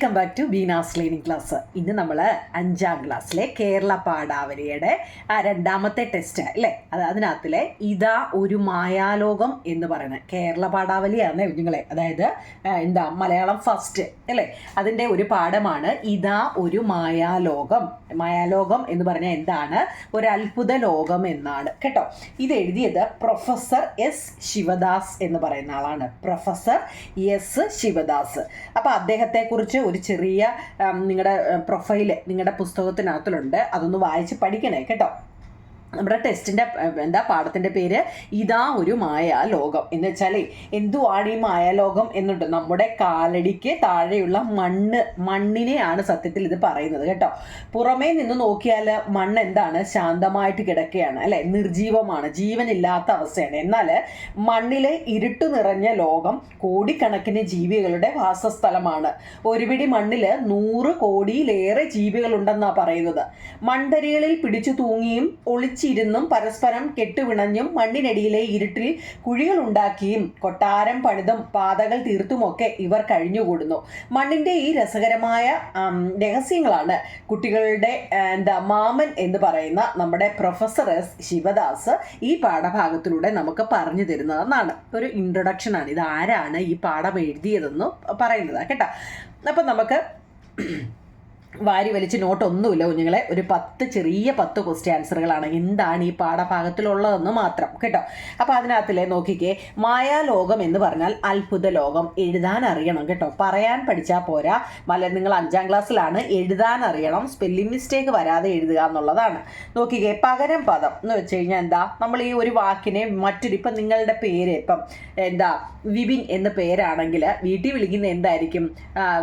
Welcome back to Beena's learning class ഇന്ന് നമ്മൾ അഞ്ചാം ക്ലാസ്സിലെ കേരള പാഠാവലിയുടെ രണ്ടാമത്തെ ടെസ്റ്റ് അല്ലേ? അത് അതിനകത്തിലെ ഇതാ ഒരു മായാലോകം എന്ന് പറയുന്നത് കേരള പാഠാവലിയാണ് കുഞ്ഞുങ്ങളെ. അതായത് എന്താ മലയാളം ഫസ്റ്റ് അല്ലേ? അതിന്റെ ഒരു പാഠമാണ് ഇതാ ഒരു മായാലോകം. മായാലോകം എന്ന് പറഞ്ഞാൽ എന്താണ്? ഒരു അത്ഭുത ലോകം എന്നാണ്. കേട്ടോ? ഇത് എഴുതിയത് പ്രൊഫസർ എസ് ശിവദാസ് എന്ന് പറയുന്ന ആളാണ്. Professor S Sivadas. അപ്പോൾ അദ്ദേഹത്തെക്കുറിച്ച് ഒരു ചെറിയ നിങ്ങളുടെ പ്രൊഫൈൽ നിങ്ങളുടെ പുസ്തകത്തിനകത്തിലുണ്ട്. അതൊന്ന് വായിച്ച് പഠിക്കണേ. കേട്ടോ? നമ്മുടെ ടെസ്റ്റിന്റെ എന്താ പാഠത്തിന്റെ പേര്? ഇതാ ഒരു മായ ലോകം എന്ന് വെച്ചാൽ എന്തുവാണ് ഈ മായാലോകം എന്നുണ്ട്? നമ്മുടെ കാലടിക്ക് താഴെയുള്ള മണ്ണ് മണ്ണിനെയാണ് സത്യത്തിൽ ഇത് പറയുന്നത് കേട്ടോ. പുറമേ നിന്ന് നോക്കിയാൽ മണ്ണ് എന്താണ്? ശാന്തമായിട്ട് കിടക്കുകയാണ് അല്ലെ? നിർജീവമാണ് ജീവനില്ലാത്ത അവസ്ഥയാണ്. എന്നാൽ മണ്ണിലെ ഇരുട്ടു നിറഞ്ഞ ലോകം കോടിക്കണക്കിന് ജീവികളുടെ വാസസ്ഥലമാണ്. ഒരുപിടി മണ്ണിൽ നൂറ് കോടിയിലേറെ ജീവികളുണ്ടെന്നാണ് പറയുന്നത്. മൺതരികളിൽ പിടിച്ചു തൂങ്ങിയും ഒളിച്ചിരുന്നും പരസ്പരം കെട്ടുവിണഞ്ഞും മണ്ണിനടിയിലെ ഇരുട്ടിൽ കുഴികൾ ഉണ്ടാക്കിയും കൊട്ടാരം പണിതും പാതകൾ തീർത്തുമൊക്കെ ഇവർ കഴിഞ്ഞുകൂടുന്നു. മണ്ണിന്റെ ഈ രസകരമായ രഹസ്യങ്ങളാണ് കുട്ടികളുടെ എന്താ മാമൻ എന്ന് പറയുന്ന നമ്മുടെ പ്രൊഫസർ എസ് ശിവദാസ് ഈ പാഠഭാഗത്തിലൂടെ നമുക്ക് പറഞ്ഞു തരുന്നതെന്നാണ്. ഒരു ഇൻട്രൊഡക്ഷൻ ആണ്. ഇത് ആരാണ് ഈ പാഠം എഴുതിയതെന്ന് പറയുന്നത് കേട്ടോ. അപ്പം നമുക്ക് വാരി വലിച്ച് നോട്ടൊന്നുമില്ല കുഞ്ഞുങ്ങളെ. ഒരു പത്ത് ചെറിയ പത്ത് ക്വസ്റ്റ്യൻ ആൻസറുകളാണ് എന്താണ് ഈ പാഠഭാഗത്തിലുള്ളതെന്ന് മാത്രം. കേട്ടോ? അപ്പോൾ അതിനകത്തിലെ നോക്കിക്കേ. മായാലോകം എന്ന് പറഞ്ഞാൽ അത്ഭുത ലോകം എഴുതാൻ അറിയണം കേട്ടോ. പറയാൻ പഠിച്ചാൽ പോരാ. മല നിങ്ങൾ അഞ്ചാം ക്ലാസ്സിലാണ്. എഴുതാൻ അറിയണം. സ്പെല്ലിംഗ് മിസ്റ്റേക്ക് വരാതെ എഴുതുക എന്നുള്ളതാണ്. നോക്കിക്കേ. പകരം പദം എന്ന് വെച്ച് കഴിഞ്ഞാൽ എന്താ? നമ്മൾ ഈ ഒരു വാക്കിനെ മറ്റൊരു ഇപ്പം നിങ്ങളുടെ പേര് ഇപ്പം എന്താ? വിപിൻ എന്ന പേരാണെങ്കിൽ വീട്ടിൽ വിളിക്കുന്ന എന്തായിരിക്കും?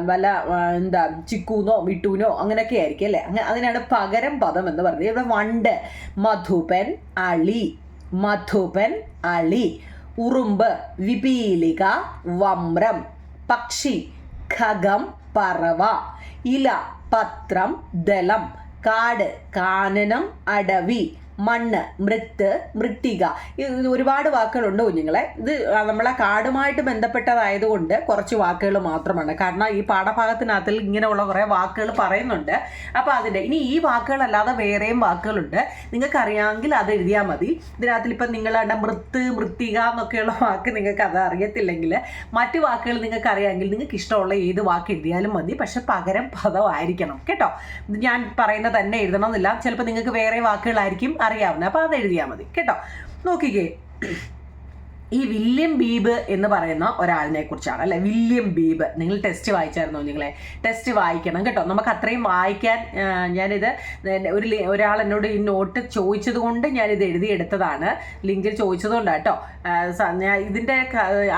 വല്ല എന്താ? ചിക്കൂന്നോ മിട്ടൂനോ അങ്ങനെയൊക്കെ ആയിരിക്കും അല്ലേ? അങ്ങനെ അതിനാണ് പകരം പദം എന്ന് പറയുന്നത് ഇവിടെ വണ്ട് മധുപൻ അളി. മധുപൻ അളി. ഉറുമ്പ് വിപീലിക വമ്രം. പക്ഷി ഖഗം പറവ. ഇല പത്രം ദലം കാട് കാനനം അടവി. മണ്ണ് മൃത്ത് മൃത്തിക. ഒരുപാട് വാക്കുകളുണ്ട് കുഞ്ഞുങ്ങളെ. ഇത് നമ്മളെ കാടുമായിട്ട് ബന്ധപ്പെട്ടതായതുകൊണ്ട് കുറച്ച് വാക്കുകൾ മാത്രമാണ്. കാരണം ഈ പാഠഭാഗത്തിനകത്തിൽ ഇങ്ങനെയുള്ള കുറേ വാക്കുകൾ പറയുന്നുണ്ട്. അപ്പോൾ അതിന്റെ ഇനി ഈ വാക്കുകളല്ലാതെ വേറെയും വാക്കുകളുണ്ട്. നിങ്ങൾക്ക് അറിയാമെങ്കിൽ അത് എഴുതിയാൽ മതി. ഇതിനകത്തിൽ ഇപ്പം നിങ്ങളുടെ മൃത്ത് മൃത്തിക എന്നൊക്കെയുള്ള വാക്ക് നിങ്ങൾക്ക് അത് അറിയത്തില്ലെങ്കിൽ മറ്റു വാക്കുകൾ നിങ്ങൾക്ക് അറിയാമെങ്കിൽ നിങ്ങൾക്ക് ഇഷ്ടമുള്ള ഏത് വാക്ക് എഴുതിയാലും മതി. പക്ഷെ പകരം പദമായിരിക്കണം. കേട്ടോ? ഞാൻ പറയുന്നത് തന്നെ എഴുതണമെന്നില്ല. ചിലപ്പോൾ നിങ്ങൾക്ക് വേറെ വാക്കുകളായിരിക്കും അറിയാവുന്നത് അപ്പോൾ അത് എഴുതിയാൽ മതി. കേട്ടോ? നോക്കിക്കേ. ഈ വില്യം ബീബ് എന്ന് പറയുന്ന ഒരാളിനെ കുറിച്ചാണ് അല്ലെ? William Beebe. നിങ്ങൾ ടെസ്റ്റ് വായിച്ചായിരുന്നോ നിങ്ങളെ? ടെസ്റ്റ് വായിക്കണം കേട്ടോ. നമുക്ക് അത്രയും വായിക്കാൻ ഞാനിത് ഒരു ഒരാൾ എന്നോട് ഈ നോട്ട് ചോദിച്ചത് കൊണ്ട് ഞാനിത് എഴുതിയെടുത്തതാണ് ലിങ്കിൽ ചോദിച്ചത് കൊണ്ടാണ് കേട്ടോ ഇതിന്റെ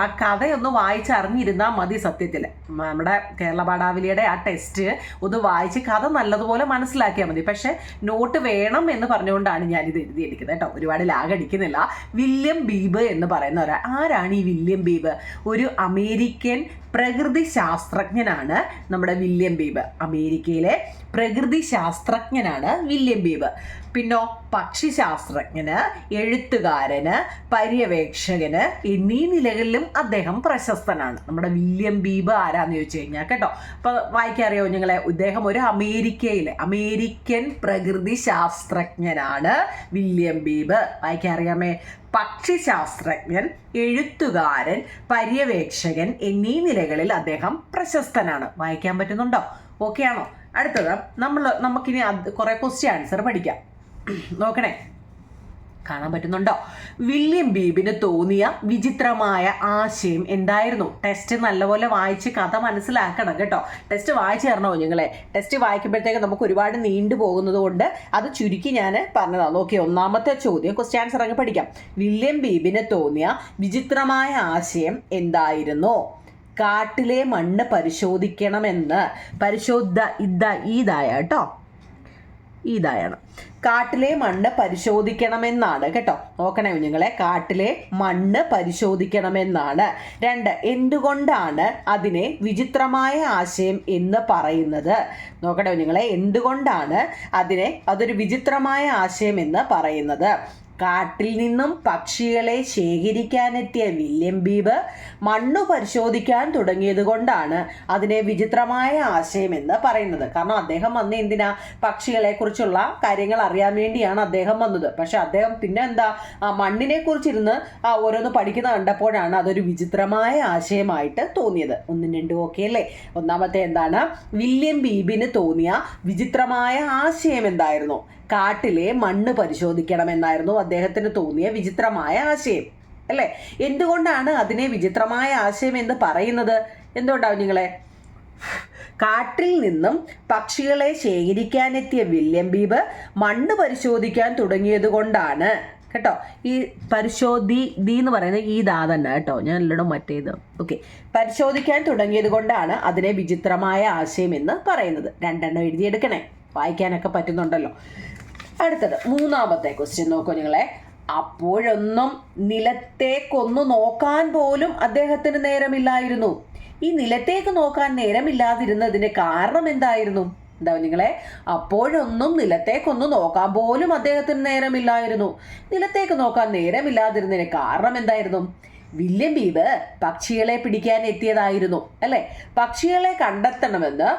ആ കഥയൊന്ന് വായിച്ചറിഞ്ഞിരുന്നാൽ മതി സത്യത്തിൽ. നമ്മുടെ കേരള പാടാവലിയുടെ ആ ടെസ്റ്റ് ഒന്ന് വായിച്ച് കഥ നല്ലതുപോലെ മനസ്സിലാക്കിയാൽ മതി. പക്ഷേ നോട്ട് വേണം എന്ന് പറഞ്ഞുകൊണ്ടാണ് ഞാനിത് എഴുതിയെടുക്കുന്നത് കേട്ടോ. ഒരുപാട് ലാഗടിക്കുന്നില്ല. വില്യം ബീബ് എന്ന് പറയുന്ന ഒരാൾ ആരാണ് ഈ വില്യം ബീബ്? ഒരു അമേരിക്കൻ പ്രകൃതി ശാസ്ത്രജ്ഞനാണ് നമ്മുടെ വില്യം ബീബ്. അമേരിക്കയിലെ പ്രകൃതി ശാസ്ത്രജ്ഞനാണ് വില്യം ബീബ്. പിന്നോ പക്ഷിശാസ്ത്രജ്ഞന് എഴുത്തുകാരന് പര്യവേക്ഷകന് എന്നീ നിലകളിലും അദ്ദേഹം പ്രശസ്തനാണ്. നമ്മുടെ വില്യം ബീബ് ആരാന്ന് ചോദിച്ചു കഴിഞ്ഞാൽ കേട്ടോ. അപ്പോൾ വായിക്കാറിയോ നിങ്ങളെ? ഇദ്ദേഹം ഒരു അമേരിക്കയിലെ അമേരിക്കൻ പ്രകൃതി ശാസ്ത്രജ്ഞനാണ് വില്യം ബീബ്. വായിക്കാറിയാമേ? പക്ഷിശാസ്ത്രജ്ഞൻ എഴുത്തുകാരൻ പര്യവേക്ഷകൻ എന്നീ നിലകളിൽ അദ്ദേഹം പ്രശസ്തനാണ്. വായിക്കാൻ പറ്റുന്നുണ്ടോ? ഓക്കെ ആണോ അടുത്തത് നമ്മൾ നമുക്കിനി കുറെ കുറേ ക്വസ്റ്റ്യൻ ആൻസർ പഠിക്കാം. നോക്കണേ. കാണാൻ പറ്റുന്നുണ്ടോ? വില്യം ബീബിന് തോന്നിയ വിചിത്രമായ ആശയം എന്തായിരുന്നു? ടെസ്റ്റ് നല്ലപോലെ വായിച്ച് കഥ മനസ്സിലാക്കണം കേട്ടോ. ടെസ്റ്റ് വായിച്ചു തരണോ നിങ്ങളെ ടെസ്റ്റ് വായിക്കുമ്പോഴത്തേക്ക് നമുക്ക് ഒരുപാട് നീണ്ടു പോകുന്നത് കൊണ്ട് അത് ചുരുക്കി ഞാൻ പറഞ്ഞതാണ് ഓക്കെ ഒന്നാമത്തെ ചോദ്യം ക്വസ്റ്റ്യൻ ആൻസർ അങ്ങ് പഠിക്കാം. വില്യം ബീബിന് തോന്നിയ വിചിത്രമായ ആശയം എന്തായിരുന്നു? കാട്ടിലെ മണ്ണ് പരിശോധിക്കണമെന്ന്. പരിശോധ ഇതാ ഇതായ കേട്ടോ. ഇതായാണ്. കാട്ടിലെ മണ്ണ് പരിശോധിക്കണമെന്നാണ് കേട്ടോ. നോക്കണേ കുഞ്ഞുങ്ങളെ കാട്ടിലെ മണ്ണ് പരിശോധിക്കണമെന്നാണ്. രണ്ട് എന്തുകൊണ്ടാണ് അതിനെ വിചിത്രമായ ആശയം എന്ന് പറയുന്നത്? നോക്കട്ടെ കുഞ്ഞുങ്ങളെ എന്തുകൊണ്ടാണ് അതിനെ അതൊരു വിചിത്രമായ ആശയം എന്ന് പറയുന്നത്? കാട്ടിൽ നിന്നും പക്ഷികളെ ശേഖരിക്കാനെത്തിയ വില്യം ബീബ് മണ്ണു പരിശോധിക്കാൻ തുടങ്ങിയത് കൊണ്ടാണ് അതിനെ വിചിത്രമായ ആശയം എന്ന് പറയുന്നത്. കാരണം അദ്ദേഹം വന്ന് എന്തിനാ പക്ഷികളെ കുറിച്ചുള്ള കാര്യങ്ങൾ അറിയാൻ വേണ്ടിയാണ് അദ്ദേഹം വന്നത്. പക്ഷെ അദ്ദേഹം പിന്നെ എന്താ ആ മണ്ണിനെ കുറിച്ചിരുന്ന് ആ ഓരോന്ന് പഠിക്കുന്ന കണ്ടപ്പോഴാണ് അതൊരു വിചിത്രമായ ആശയമായിട്ട് തോന്നിയത്. ഒന്നും രണ്ടും ഓക്കെ അല്ലേ? ഒന്നാമത്തെ എന്താണ് വില്യം ബീബിന് തോന്നിയ വിചിത്രമായ ആശയം എന്തായിരുന്നു? കാട്ടിലെ മണ്ണ് പരിശോധിക്കണമെന്നായിരുന്നു അദ്ദേഹത്തിന് തോന്നിയ വിചിത്രമായ ആശയം. അല്ലേ? എന്തുകൊണ്ടാണ് അതിനെ വിചിത്രമായ ആശയം എന്ന് പറയുന്നത്? എന്തുകൊണ്ടാവും നിങ്ങളെ? കാട്ടിൽ നിന്നും പക്ഷികളെ ശേഖരിക്കാനെത്തിയ വില്യം ബീബ് മണ്ണ് പരിശോധിക്കാൻ തുടങ്ങിയത് കൊണ്ടാണ്. കേട്ടോ? ഈ പരിശോധി ദി എന്ന് പറയുന്നത് ഈ ദാ തന്നെ കേട്ടോ. ഞാൻ എല്ലാം മറ്റേത് ഓക്കെ. പരിശോധിക്കാൻ തുടങ്ങിയത് കൊണ്ടാണ് അതിനെ വിചിത്രമായ ആശയം എന്ന് പറയുന്നത്. രണ്ടെണ്ണം എഴുതിയെടുക്കണേ. വായിക്കാനൊക്കെ പറ്റുന്നുണ്ടല്ലോ. അടുത്തത് മൂന്നാമത്തെ ക്വസ്റ്റ്യൻ നോക്കൂ നിങ്ങളെ അപ്പോഴൊന്നും നിലത്തേക്കൊന്നു നോക്കാൻ പോലും അദ്ദേഹത്തിന് നേരമില്ലായിരുന്നു. ഈ നിലത്തേക്ക് നോക്കാൻ നേരമില്ലാതിരുന്നതിന് കാരണം എന്തായിരുന്നു? എന്താ നിങ്ങളെ അപ്പോഴൊന്നും നിലത്തേക്കൊന്ന് നോക്കാൻ പോലും അദ്ദേഹത്തിന് നേരമില്ലായിരുന്നു. നിലത്തേക്ക് നോക്കാൻ നേരമില്ലാതിരുന്നതിന് കാരണം എന്തായിരുന്നു? വില്യം ബീബ് പക്ഷികളെ പിടിക്കാൻ എത്തിയതായിരുന്നു അല്ലെ? പക്ഷികളെ കണ്ടെത്തണമെന്ന്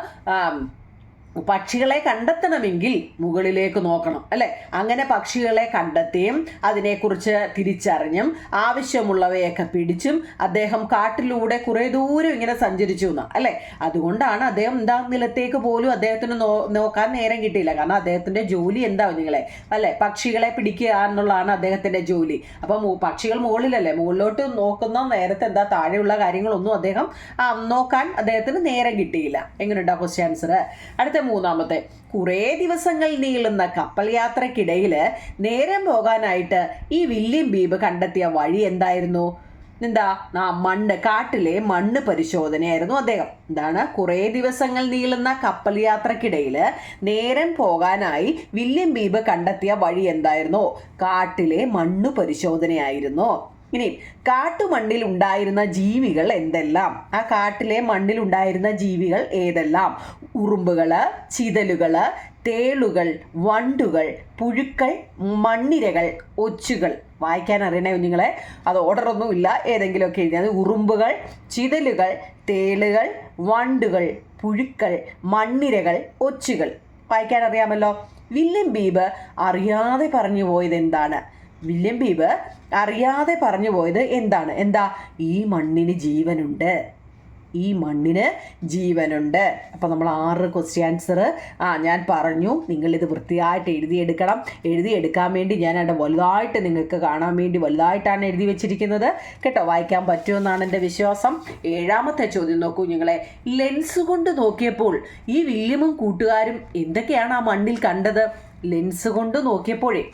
പക്ഷികളെ കണ്ടെത്തണമെങ്കിൽ മുകളിലേക്ക് നോക്കണം അല്ലെ? അങ്ങനെ പക്ഷികളെ കണ്ടെത്തിയും അതിനെക്കുറിച്ച് തിരിച്ചറിഞ്ഞും ആവശ്യമുള്ളവയൊക്കെ പിടിച്ചും അദ്ദേഹം കാട്ടിലൂടെ കുറേ ദൂരം ഇങ്ങനെ സഞ്ചരിച്ചു എന്ന് അല്ലെ? അതുകൊണ്ടാണ് അദ്ദേഹം എന്താ നിലത്തേക്ക് പോലും അദ്ദേഹത്തിന് നോക്കാൻ നേരം കിട്ടിയില്ല. കാരണം അദ്ദേഹത്തിന്റെ ജോലി എന്താ നിങ്ങളെ? അല്ലെ? പക്ഷികളെ പിടിക്കുക എന്നുള്ളതാണ് അദ്ദേഹത്തിന്റെ ജോലി. അപ്പൊ പക്ഷികൾ മുകളിലല്ലേ? മുകളിലോട്ട് നോക്കുന്ന നേരത്തെ എന്താ താഴെയുള്ള കാര്യങ്ങളൊന്നും അദ്ദേഹം നോക്കാൻ അദ്ദേഹത്തിന് നേരം കിട്ടിയില്ല. എങ്ങനെയുണ്ടാ ക്വസ്റ്റ്യൻ ആൻസർ അടുത്ത മൂന്നാമത്തെ. കുറേ ദിവസങ്ങൾ നീളുന്ന കപ്പൽ യാത്രക്കിടയിൽ നേരം പോകാനായിട്ട് ഈ വില്യം ബീബ് കണ്ടെത്തിയ വഴി എന്തായിരുന്നു? എന്താ ആ മണ്ണ് കാട്ടിലെ മണ്ണ് പരിശോധനയായിരുന്നു അദ്ദേഹം. എന്താണ് കുറേ ദിവസങ്ങൾ നീളുന്ന കപ്പൽ യാത്രക്കിടയിൽ നേരം പോകാനായി വില്യം ബീബ് കണ്ടെത്തിയ വഴി എന്തായിരുന്നു? കാട്ടിലെ മണ്ണ് പരിശോധനയായിരുന്നു. ഇനി കാട്ടുമണ്ണിൽ ഉണ്ടായിരുന്ന ജീവികൾ എന്തെല്ലാം? ആ കാട്ടിലെ മണ്ണിൽ ഉണ്ടായിരുന്ന ജീവികൾ ഏതെല്ലാം? ഉറുമ്പുകൾ ചിതലുകൾ തേളുകൾ വണ്ടുകൾ പുഴുക്കൾ മണ്ണിരകൾ ഒച്ചുകൾ. വായിക്കാൻ അറിയണേ നിങ്ങളെ അത് ഓർഡറൊന്നുമില്ല ഏതെങ്കിലുമൊക്കെ എഴുതി. അത് ഉറുമ്പുകൾ ചിതലുകൾ തേളുകൾ വണ്ടുകൾ പുഴുക്കൾ മണ്ണിരകൾ ഒച്ചുകൾ. വായിക്കാൻ അറിയാമല്ലോ? വില്യം ബീബ് അറിയാതെ പറഞ്ഞു പോയത് എന്താണ് വില്യം ബീബ് അറിയാതെ പറഞ്ഞു പോയത് എന്താണ്? എന്താ? ഈ മണ്ണിന് ജീവനുണ്ട്. ഈ മണ്ണിന് ജീവനുണ്ട്. അപ്പോൾ നമ്മൾ ആറ് ക്വസ്റ്റ്യൻ ആൻസർ ആ ഞാൻ പറഞ്ഞു. നിങ്ങളിത് വൃത്തിയായിട്ട് എഴുതിയെടുക്കണം എഴുതിയെടുക്കാൻ വേണ്ടി ഞാൻ അവിടെ വലുതായിട്ട് നിങ്ങൾക്ക് കാണാൻ വേണ്ടി വലുതായിട്ടാണ് എഴുതി വെച്ചിരിക്കുന്നത്. കേട്ടോ വായിക്കാൻ പറ്റുമെന്നാണ് എന്റെ വിശ്വാസം. ഏഴാമത്തെ ചോദ്യം നോക്കൂ നിങ്ങളെ. ലെൻസ് കൊണ്ട് നോക്കിയപ്പോൾ ഈ വില്യമും കൂട്ടുകാരും എന്തൊക്കെയാണ് ആ മണ്ണിൽ കണ്ടത്? ലെൻസ് കൊണ്ട് നോക്കിയപ്പോഴേ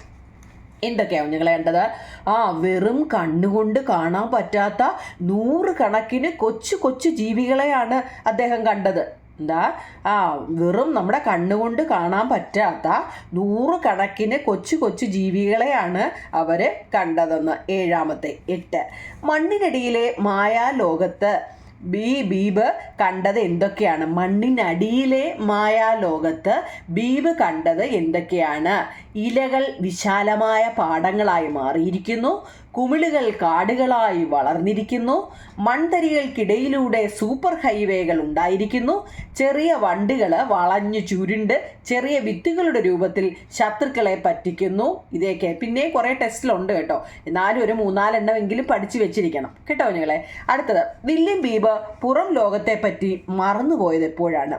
എന്തൊക്കെയാവും നിങ്ങൾ വേണ്ടത് ആ വെറും കണ്ണുകൊണ്ട് കാണാൻ പറ്റാത്ത നൂറ് കണക്കിന് കൊച്ചു കൊച്ചു ജീവികളെയാണ് അദ്ദേഹം കണ്ടത്. എന്താ? ആ വെറും നമ്മുടെ കണ്ണുകൊണ്ട് കാണാൻ പറ്റാത്ത നൂറ് കണക്കിന് കൊച്ചു കൊച്ചു ജീവികളെയാണ് അവർ കണ്ടതെന്ന്. ഏഴാമത്തെ എട്ട്. മണ്ണിനടിയിലെ മായാലോകത്ത് ബി ബീബ് കണ്ടത് എന്തൊക്കെയാണ്? മണ്ണിനടിയിലെ മായാലോകത്ത് ബീബ് കണ്ടത് എന്തൊക്കെയാണ്? ഇലകൾ വിശാലമായ പാടങ്ങളായി മാറിയിരിക്കുന്നു. കുമിളുകൾ കാടുകളായി വളർന്നിരിക്കുന്നു. മൺതരികൾക്കിടയിലൂടെ സൂപ്പർ ഹൈവേകൾ ഉണ്ടായിരിക്കുന്നു. ചെറിയ വണ്ടുകൾ വളഞ്ഞു ചുരുണ്ട്. ചെറിയ വിത്തുകളുടെ രൂപത്തിൽ ശത്രുക്കളെ പറ്റിക്കുന്നു. ഇതൊക്കെ പിന്നെ കുറേ ടെസ്റ്റിലുണ്ട് കേട്ടോ. എന്നാലും ഒരു മൂന്നാലെണ്ണമെങ്കിലും പഠിച്ചു വെച്ചിരിക്കണം. കേട്ടോ നിങ്ങളെ അടുത്തത്. വില്യം ബീബ് പുറം ലോകത്തെ പറ്റി മറന്നുപോയത് എപ്പോഴാണ്?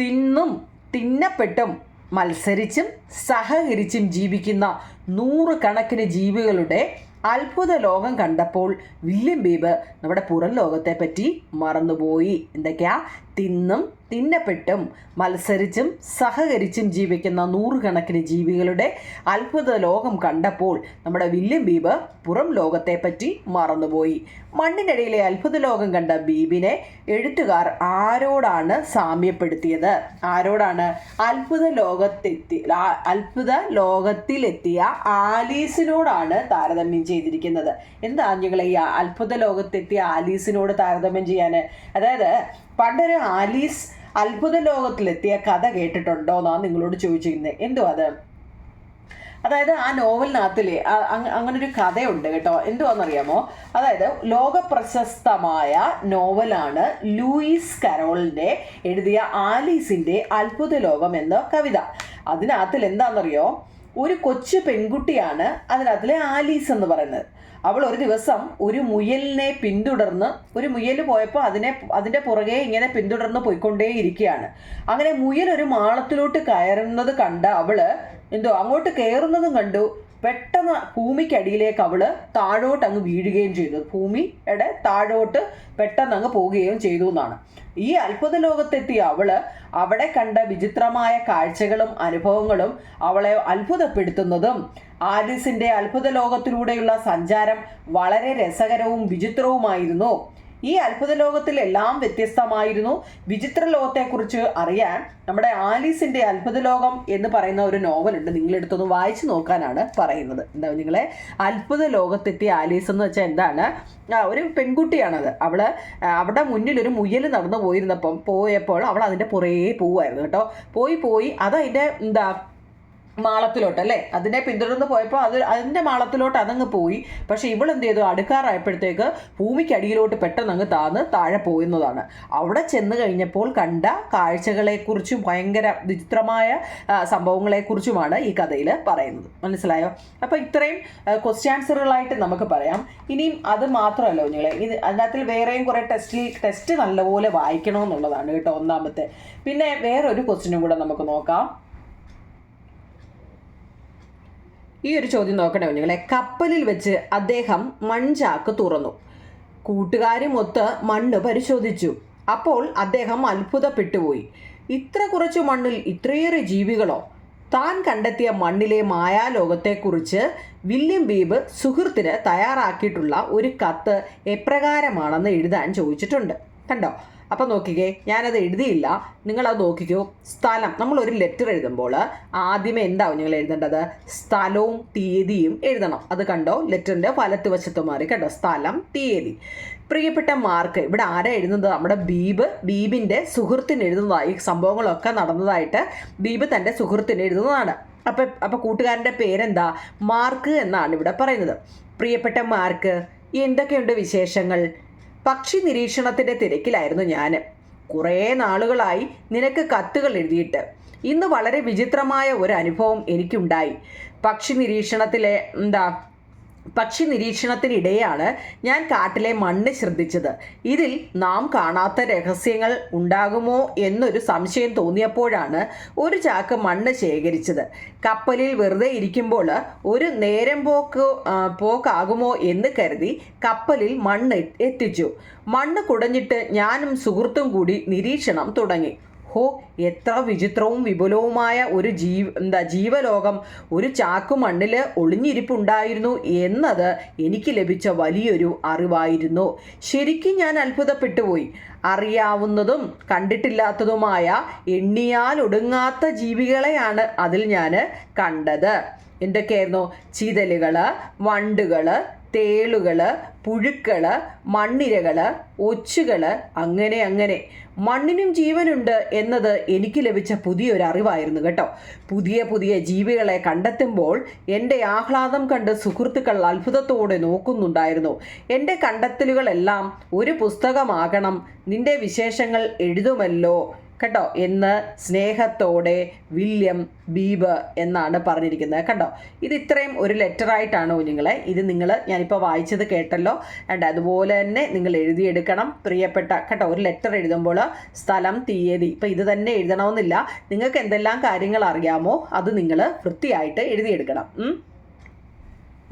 തിന്നും തിന്നപ്പെട്ടും മത്സരിച്ചും സഹകരിച്ചും ജീവിക്കുന്ന നൂറുകണക്കിന് ജീവികളുടെ അത്ഭുത ലോകം കണ്ടപ്പോൾ വില്യം ബീബ് നമ്മുടെ പുറം ലോകത്തെ പറ്റി മറന്നുപോയി. എന്തൊക്കെയാ? തിന്നും തിന്നപ്പെട്ടും മത്സരിച്ചും സഹകരിച്ചും ജീവിക്കുന്ന നൂറുകണക്കിന് ജീവികളുടെ അത്ഭുത ലോകം കണ്ടപ്പോൾ നമ്മുടെ വില്യം ബീബ് പുറം ലോകത്തെപ്പറ്റി മറന്നുപോയി. മണ്ണിനടിയിലെ അത്ഭുത ലോകം കണ്ട ബീബിനെ എഴുത്തുകാർ ആരോടാണ് സാമ്യപ്പെടുത്തിയത്? ആരോടാണ്? അത്ഭുത ലോകത്തെത്തി അത്ഭുത ലോകത്തിലെത്തിയ ആലീസിനോടാണ് താരതമ്യം ചെയ്തിരിക്കുന്നത്. എന്താ നിങ്ങളെ ഈ അത്ഭുത ലോകത്തെത്തിയ ആലീസിനോട് താരതമ്യം ചെയ്യാൻ? അതായത് പണ്ടൊരു ആലീസ് അത്ഭുത ലോകത്തിലെത്തിയ കഥ കേട്ടിട്ടുണ്ടോ എന്നാണ് നിങ്ങളോട് ചോദിച്ചിരുന്നത് എന്തോ അത്? അതായത് ആ നോവലിനകത്തിലെ അങ്ങനൊരു കഥയുണ്ട് കേട്ടോ. എന്തുവാണെന്നറിയാമോ അതായത് ലോക പ്രശസ്തമായ നോവലാണ് ലൂയിസ് കരോളിന്റെ എഴുതിയ ആലീസിന്റെ അത്ഭുത ലോകം എന്ന കവിത. അതിനകത്തിൽ എന്താണെന്നറിയോ ഒരു കൊച്ചു പെൺകുട്ടിയാണ് അതിനകത്തിലെ ആലീസ് എന്ന് പറയുന്നത്. അവൾ ഒരു ദിവസം ഒരു മുയലിനെ പിന്തുടർന്ന് ഒരു മുയൽ പോയപ്പോൾ അതിനെ അതിന്റെ പുറകെ ഇങ്ങനെ പിന്തുടർന്ന് പോയിക്കൊണ്ടേയിരിക്കുകയാണ്. അങ്ങനെ മുയൽ ഒരു മാളത്തിലോട്ട് കയറുന്നത് കണ്ട അവൾ എന്തോ അങ്ങോട്ട് കയറുന്നതും കണ്ടു. പെട്ടെന്ന് ഭൂമിക്കടിയിലേക്ക് അവൾ താഴോട്ട് അങ്ങ് വീഴുകയും ചെയ്തു. ഭൂമിയുടെ താഴോട്ട് പെട്ടെന്ന് അങ്ങ് പോവുകയും ചെയ്തു എന്നാണ്. ഈ അത്ഭുത ലോകത്തെത്തിയ അവൾ അവിടെ കണ്ട വിചിത്രമായ കാഴ്ചകളും അനുഭവങ്ങളും അവളെ അത്ഭുതപ്പെടുത്തുന്നതും ആലീസിന്റെ അത്ഭുത ലോകത്തിലൂടെയുള്ള സഞ്ചാരം വളരെ രസകരവും വിചിത്രവുമായിരുന്നു. ഈ അത്ഭുത ലോകത്തിൽ എല്ലാം വ്യത്യസ്തമായിരുന്നു. വിചിത്ര ലോകത്തെക്കുറിച്ച് അറിയാൻ നമ്മുടെ ആലീസിന്റെ അത്ഭുത ലോകം എന്ന് പറയുന്ന ഒരു നോവലുണ്ട് നിങ്ങളെടുത്തൊന്ന് വായിച്ചു നോക്കാനാണ് പറയുന്നത്. എന്താ നിങ്ങളെ അത്ഭുത ലോകത്തെത്തിയ ആലീസ് എന്ന് വെച്ചാൽ എന്താണ്? ഒരു പെൺകുട്ടിയാണത്. അവൾ അവിടെ മുന്നിൽ ഒരു മുയൽ നടന്നു പോയിരുന്നപ്പം പോയപ്പോൾ അവൾ അതിന്റെ പുറകെ പോവായിരുന്നു കേട്ടോ. പോയി പോയി അത് അതിന്റെ എന്താ മാളത്തിലോട്ട് അല്ലേ? അതിനെ പിന്തുടർന്ന് പോയപ്പോൾ അത് അതിന്റെ മാളത്തിലോട്ട് അതങ്ങ് പോയി. പക്ഷേ ഇവൾ എന്ത് ചെയ്തു അടുക്കാറായപ്പോഴത്തേക്ക് ഭൂമിക്കടിയിലോട്ട് പെട്ടെന്ന് അങ്ങ് താന്ന് താഴെ പോയുന്നതാണ് അവിടെ ചെന്ന് കഴിഞ്ഞപ്പോൾ കണ്ട കാഴ്ചകളെക്കുറിച്ചും ഭയങ്കര വിചിത്രമായ സംഭവങ്ങളെക്കുറിച്ചുമാണ് ഈ കഥയിൽ പറയുന്നത്. മനസ്സിലായോ? അപ്പോൾ ഇത്രയും ക്വസ്റ്റ്യൻ ആൻസറുകളായിട്ട് നമുക്ക് പറയാം. ഇനിയും അത് മാത്രമല്ല കുഞ്ഞുങ്ങളെ ഇത് അതിനകത്തിൽ വേറെയും കുറേ ടെസ്റ്റിൽ ടെസ്റ്റ് നല്ലപോലെ വായിക്കണമെന്നുള്ളതാണ് കേട്ടോ ഒന്നാമത്തെ. പിന്നെ വേറൊരു ക്വസ്റ്റ്യനും കൂടെ നമുക്ക് നോക്കാം. ഈ ഒരു ചോദ്യം നോക്കണേ കുഞ്ഞുങ്ങളെ. കപ്പലിൽ വെച്ച് അദ്ദേഹം മൺചാക്ക് തുറന്നു. കൂട്ടുകാരുമൊത്ത് മണ്ണ് പരിശോധിച്ചു. അപ്പോൾ അദ്ദേഹം അത്ഭുതപ്പെട്ടുപോയി. ഇത്ര കുറച്ചു മണ്ണിൽ ഇത്രയേറെ ജീവികളോ? താൻ കണ്ടെത്തിയ മണ്ണിലെ മായാലോകത്തെക്കുറിച്ച് വില്യം ബീബ് സുഹൃത്തിന് തയ്യാറാക്കിയിട്ടുള്ള ഒരു കത്ത് എപ്രകാരമാണെന്ന് എഴുതാൻ ചോദിച്ചിട്ടുണ്ട്. കണ്ടോ? അപ്പം നോക്കിക്കേ ഞാനത് എഴുതിയില്ല. നിങ്ങൾ അത് നോക്കിക്കോ. സ്ഥലം. നമ്മൾ ഒരു ലെറ്റർ എഴുതുമ്പോൾ ആദ്യമേ എന്താവും നിങ്ങൾ എഴുതേണ്ടത്? സ്ഥലവും തീയതിയും എഴുതണം. അത് കണ്ടോ? ലെറ്ററിന്റെ വലത്തുവശത്ത് മാറി കണ്ടോ? സ്ഥലം തീയതി. പ്രിയപ്പെട്ട മാർക്ക് ഇവിടെ ആരാ എഴുതുന്നത്? നമ്മുടെ ബീബ്. ബീബിന്റെ സുഹൃത്തിന് എഴുതുന്നതായി സംഭവങ്ങളൊക്കെ നടന്നതായിട്ട് ബീബ് തന്റെ സുഹൃത്തിന് എഴുതുന്നതാണ്. അപ്പം അപ്പം കൂട്ടുകാരന്റെ പേരെന്താ? മാർക്ക് എന്നാണ് ഇവിടെ പറയുന്നത്. പ്രിയപ്പെട്ട മാർക്ക് എന്തൊക്കെയുണ്ട് വിശേഷങ്ങൾ? പക്ഷി നിരീക്ഷണത്തിന്റെ തിരക്കിലായിരുന്നു ഞാൻ കുറേ നാളുകളായി നിനക്ക് കത്തുകൾ എഴുതിയിട്ട്. ഇന്ന് വളരെ വിചിത്രമായ ഒരു അനുഭവം എനിക്കുണ്ടായി. പക്ഷി നിരീക്ഷണത്തിലെ എന്താ പക്ഷി നിരീക്ഷണത്തിനിടെയാണ് ഞാൻ കാട്ടിലെ മണ്ണ് ശ്രദ്ധിച്ചത്. ഇതിൽ നാം കാണാത്ത രഹസ്യങ്ങൾ ഉണ്ടാകുമോ എന്നൊരു സംശയം തോന്നിയപ്പോഴാണ് ഒരു ചാക്ക് മണ്ണ് ശേഖരിച്ചത്. കപ്പലിൽ വെറുതെ ഇരിക്കുമ്പോൾ ഒരു നേരം പോക്ക് പോക്കാകുമോ എന്ന് കരുതി കപ്പലിൽ മണ്ണ് എത്തിച്ചു. മണ്ണ് കുടഞ്ഞിട്ട് ഞാനും സുഹൃത്തും കൂടി നിരീക്ഷണം തുടങ്ങി. ഹോ എത്ര വിചിത്രവും വിപുലവുമായ ഒരു ജീവ എന്താ ജീവലോകം ഒരു ചാക്കു മണ്ണിൽ ഒളിഞ്ഞിരിപ്പുണ്ടായിരുന്നു എന്നത് എനിക്ക് ലഭിച്ച വലിയൊരു അറിവായിരുന്നു. ശരിക്കും ഞാൻ അത്ഭുതപ്പെട്ടുപോയി. അറിയാവുന്നതും കണ്ടിട്ടില്ലാത്തതുമായ എണ്ണിയാൽ ഒടുങ്ങാത്ത ജീവികളെയാണ് അതിൽ ഞാൻ കണ്ടത്. എന്തൊക്കെയായിരുന്നു? ചിതലുകൾ വണ്ടുകൾ തേളുകൾ പുഴുക്കൾ മണ്ണിരകൾ ഒച്ചുകൾ അങ്ങനെ അങ്ങനെ. മണ്ണിനും ജീവനുണ്ട് എന്നത് എനിക്ക് ലഭിച്ച പുതിയൊരു അറിവായിരുന്നു കേട്ടോ. പുതിയ പുതിയ ജീവികളെ കണ്ടെത്തുമ്പോൾ എന്റെ ആഹ്ലാദം കണ്ട് സുഹൃത്തുക്കൾ അത്ഭുതത്തോടെ നോക്കുന്നുണ്ടായിരുന്നു. എന്റെ കണ്ടെത്തലുകളെല്ലാം ഒരു പുസ്തകമാകണം. നിന്റെ വിശേഷങ്ങൾ എഴുതുമല്ലോ. കേട്ടോ? എന്ന് സ്നേഹത്തോടെ വില്യം ബീബ് എന്നാണ് പറഞ്ഞിരിക്കുന്നത്. കണ്ടോ? ഇത് ഇത്രയും ഒരു ലെറ്ററായിട്ടാണ് കുഞ്ഞുങ്ങളെ ഇത് നിങ്ങൾ ഞാനിപ്പോൾ വായിച്ചത് കേട്ടല്ലോ. ആൻഡ് അതുപോലെ തന്നെ നിങ്ങൾ എഴുതിയെടുക്കണം. പ്രിയപ്പെട്ട കേട്ടോ? ഒരു ലെറ്റർ എഴുതുമ്പോൾ സ്ഥലം തീയതി. ഇപ്പം ഇത് തന്നെ എഴുതണമെന്നില്ല. നിങ്ങൾക്ക് എന്തെല്ലാം കാര്യങ്ങൾ അറിയാമോ അത് നിങ്ങൾ വൃത്തിയായിട്ട് എഴുതിയെടുക്കണം.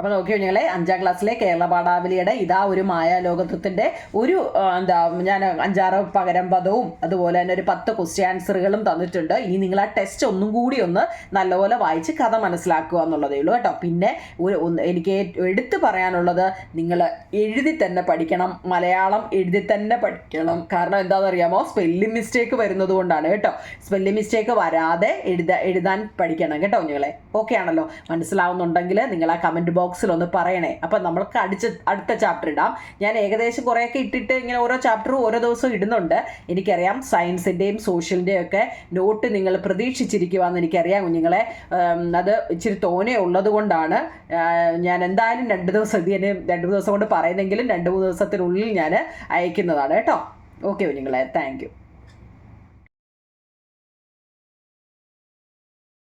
അപ്പോൾ നോക്കി അഞ്ചാം ക്ലാസ്സിലെ കേരള പാഠാവലിയുടെ ഇതാ ഒരു മായാലോകത്വത്തിന്റെ ഒരു എന്താ ഞാൻ അഞ്ചാറ് പകരം പദവും അതുപോലെ തന്നെ ഒരു പത്ത് ക്വസ്റ്റ്യൻ ആൻസറുകളും തന്നിട്ടുണ്ട്. ഇനി നിങ്ങൾ ആ ടെസ്റ്റ് ഒന്നും കൂടി ഒന്ന് നല്ലപോലെ വായിച്ച് കഥ മനസ്സിലാക്കുക എന്നുള്ളതേ ഉള്ളൂ കേട്ടോ. പിന്നെ ഒരു എനിക്ക് എടുത്തു പറയാനുള്ളത് നിങ്ങൾ എഴുതി തന്നെ പഠിക്കണം മലയാളം എഴുതി തന്നെ പഠിക്കണം. കാരണം എന്താണെന്ന് അറിയാമോ സ്പെല്ലിംഗ് മിസ്റ്റേക്ക് വരുന്നത് കൊണ്ടാണ് കേട്ടോ. സ്പെല്ലിംഗ് മിസ്റ്റേക്ക് വരാതെ എഴുതാൻ പഠിക്കണം കേട്ടോ നിങ്ങളെ ഓക്കെ ആണല്ലോ? മനസ്സിലാവുന്നുണ്ടെങ്കിൽ നിങ്ങൾ ആ കമന്റ് ബോക്സിൽ ഒന്ന് പറയണേ. അപ്പം നമ്മൾക്ക് അടിച്ച അടുത്ത ചാപ്റ്റർ ഇടാം. ഞാൻ ഏകദേശം കുറേയൊക്കെ ഇട്ടിട്ട് ഇങ്ങനെ ഓരോ ചാപ്റ്ററും ഓരോ ദിവസവും ഇടുന്നുണ്ട്. എനിക്കറിയാം സയൻസിന്റെയും സോഷ്യലിന്റെയും ഒക്കെ നോട്ട് നിങ്ങൾ പ്രതീക്ഷിച്ചിരിക്കുവാന്ന് എനിക്കറിയാം കുഞ്ഞുങ്ങളെ. അത് ഇച്ചിരി തോനെ ഉള്ളത് കൊണ്ടാണ്. ഞാൻ എന്തായാലും രണ്ട് ദിവസം ഇത് ഞാൻ രണ്ട് ദിവസം കൊണ്ട് പറയുന്നെങ്കിലും രണ്ട് മൂന്ന് ദിവസത്തിനുള്ളിൽ ഞാൻ അയക്കുന്നതാണ് കേട്ടോ. ഓക്കെ കുഞ്ഞുങ്ങളെ താങ്ക്